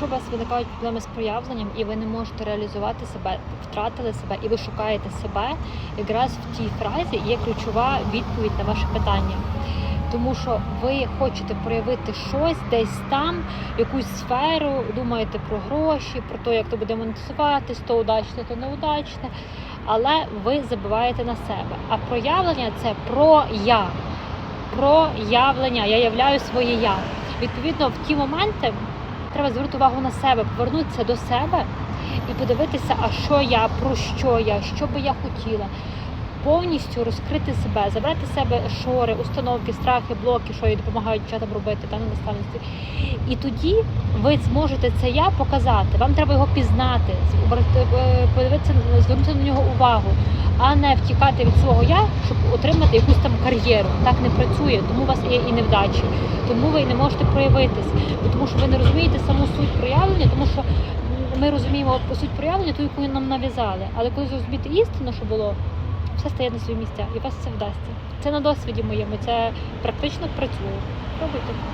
Якщо у вас виникають проблеми з проявленням і ви не можете реалізувати себе, втратили себе і ви шукаєте себе, якраз в тій фразі є ключова відповідь на ваше питання. Тому що ви хочете проявити щось десь там, якусь сферу, думаєте про гроші, про те, як то буде монетизуватись, то удачне, то неудачне, але ви забуваєте на себе. А проявлення це про я, про явлення. Я являю своє я. Відповідно, в ті моменти треба звернути увагу на себе, повернутися до себе і подивитися, а що я, про що я, що би я хотіла. Повністю розкрити себе, забрати з себе шори, установки, страхи, блоки, що їй допомагають дівчатам робити та на наставництві. І тоді ви зможете це я показати. Вам треба його пізнати, е, подивитися, звернути на нього увагу, а не втікати від свого я, щоб отримати якусь там кар'єру. Так не працює, тому у вас є і невдачі, тому ви не можете проявитись, тому що ви не розумієте саму суть проявлення, тому що ми розуміємо суть проявлення, ту, яку нам нав'язали. Але коли зрозуміти істину, що було, все стає на свої місця, і у вас це вдасться. Це на досвіді моєму, це практично працює. Пробуйте.